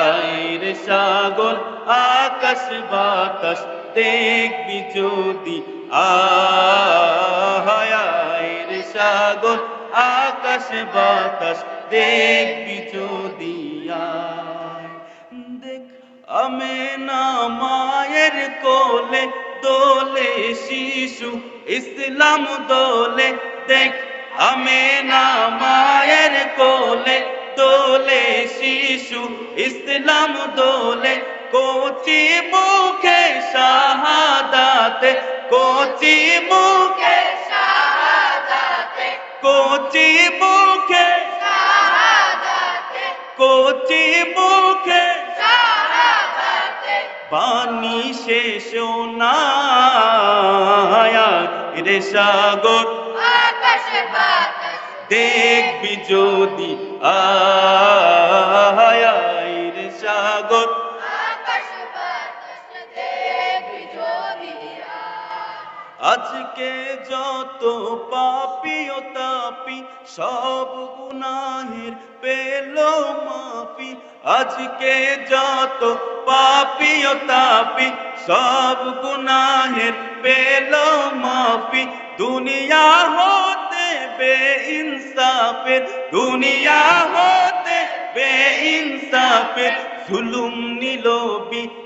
আইরে সাগর, আকাশ বাতাস, দেখবি যদি আয়ের সাগর, আকাশ বাতাস, দেখবি যদি। দেখ আমে না মায়ের কোলে, দোলে শিশু, ইসলাম দোলে, দেখ আমে না মায়ের কোলে দোলে শিশু ইসলাম দোলে কোচি মুখে শাহাদাতে কোচি মুখে শাহাদাতে কোচি মুখে শাহাদাতে কোচি মুখে পানি শেষ না রে সাগর দেখবি যদি আয় রে সাগর। আজকে যত পাপি ও তাপি, সব গুনাহের পেল মাপি আজকে যত পাপি ও তাপি, সব গুনাহের পেল মাপি দুনিয়া হতে বে ইনসাফের দুনিয়া হতে বে ইনসাফের। জুলুম নিল বিদায়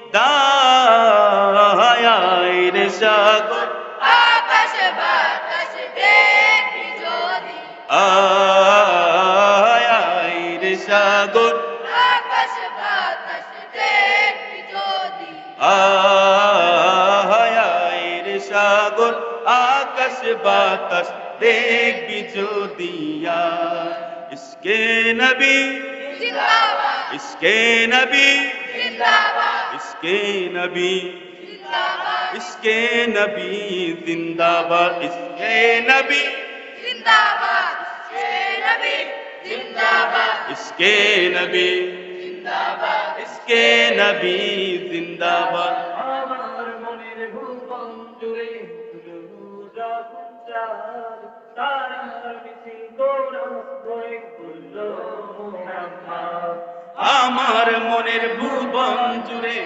রে সাগর। আকাশ বাতাস দেখবি যদি। আয় রে সাগর। আকাশ বাতাস দেখবি যদি। আয় রে সাগর। আকাশ বাতাস দেখবি যদি ইসকে নবী জিন্দাবাদ ইসকে নবী জিন্দাবাদ ইসকে নবী জিন্দাবাদ इसके नबी जिंदाबाद इसके नबी জিন্দাবাদ হে নবী জিন্দাবাদ इसके नबी জিন্দাবাদ इसके नबी जिंदाबाद আমার মনের ভুবন জুড়ে আমার মনের ভুবন জুড়ে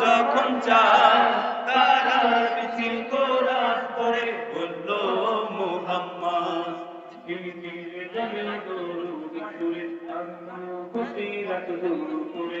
যখন চার তারা মিছিল গোরা করে বলল মোহাম্মদ। খুশি রাখল করে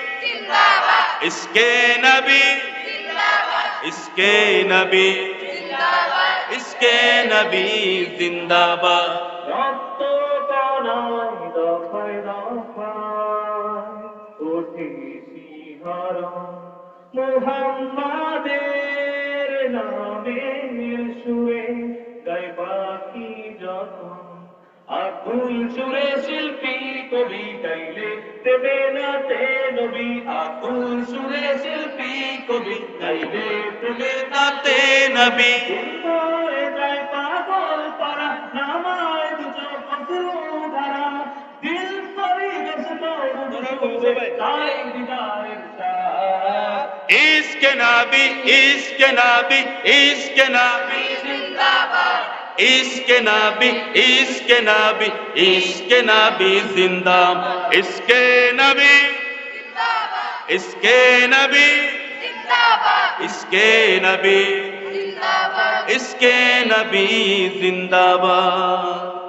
इसके नबी জিন্দাবাদ इसके नबी জিন্দাবাদ इसके नबी जिंदाबाद রক্ত কণায় দফায় দফায় ওঠে শিহরণ মুহাম্মাদের নামের সুরে গায় পাখি যখন আকুল সুরে শিল্পী কবি গাইলে দেবে না তে নবী আকুল সুরে শিল্পী কবি গাইলে দেবে না তে নবী। যায় পাগল পারা নামায় দুটো পথু इसके नबी इसके नबी इसके नबी जिंदा इसके नबी इसके नबी इसके नबी इसके नबी जिंदाबाद